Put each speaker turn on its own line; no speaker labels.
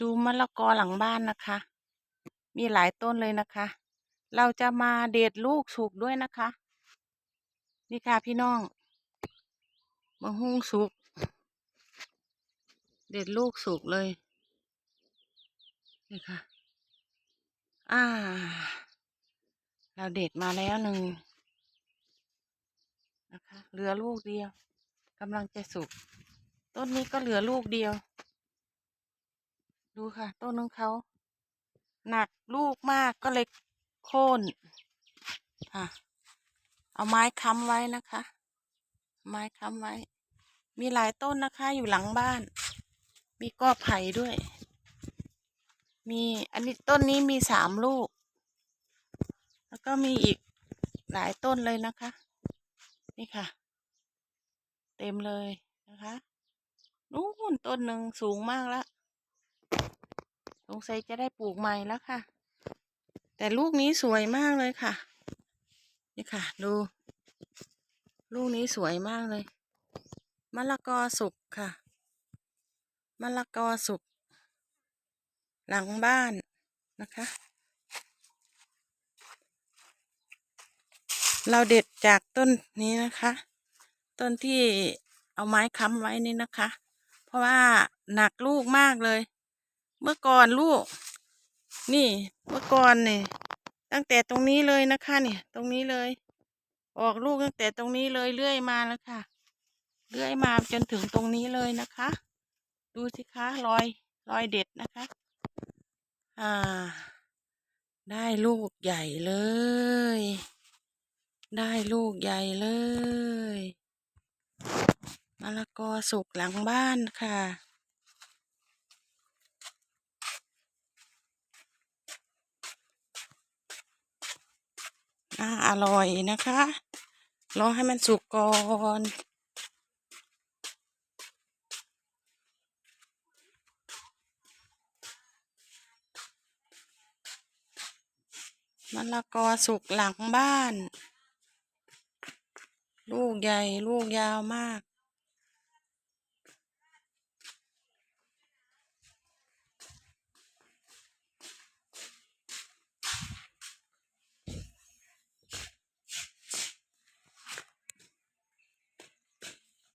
ดูมะละกอหลังบ้านนะคะ มีหลายต้นเลยนะคะ เราจะมาเด็ดลูกสุกด้วยนะคะ นี่ค่ะพี่น้องมะฮุ่งสุก เด็ดลูกสุกเลย นี่ค่ะ อ่า เราเด็ดมาแล้วหนึ่งนะคะ เหลือลูกเดียวกำลังจะสุก ต้นนี้ก็เหลือลูกเดียว ดูค่ะต้นของเขา หนักลูกมากก็เลยโค่นค่ะ เอาไม้ค้ำไว้นะคะ ไม้ค้ำไว้ มีหลายต้นนะคะอยู่หลังบ้าน มีกอไผ่ด้วย มีอันนี้ต้นนี้มีสามลูก แล้วก็มีอีกหลายต้นเลยนะคะ นี่ค่ะ เต็มเลยนะคะ นู่นต้นหนึ่งสูงมากแล้ว งสัยจะได้ปลูกใหม่แล้วค่ะ แต่ลูกนี้สวยมากเลยค่ะ นี่ค่ะ ดู ลูกนี้สวยมากเลย มะละกอสุกค่ะ มะละกอสุก หลังบ้านนะคะ เราเด็ดจากต้นนี้นะคะ ต้นที่เอาไม้ค้ำไว้นี่นะคะ เพราะว่าหนักลูกมากเลย มื่อก่อนลูก นี่เมื่อก่อนนี่ตั้งแต่ตรงนี้เลยนะคะเนี่ย ตรงนี้เลย ออกลูกตั้งแต่ตรงนี้เลยเลื่อยมาแล้วค่ะเลื่อยมาจนถึงตรงนี้เลยนะคะ ดูสิคะรอยรอยเด็ดนะคะ อ่า ได้ลูกใหญ่เลย ได้ลูกใหญ่เลยมะละกอสุกหลังบ้านค่ะ อ่าอร่อยนะคะ รอให้มันสุกก่อนมะละกอสุกหลังบ้าน ลูกใหญ่ลูกยาวมาก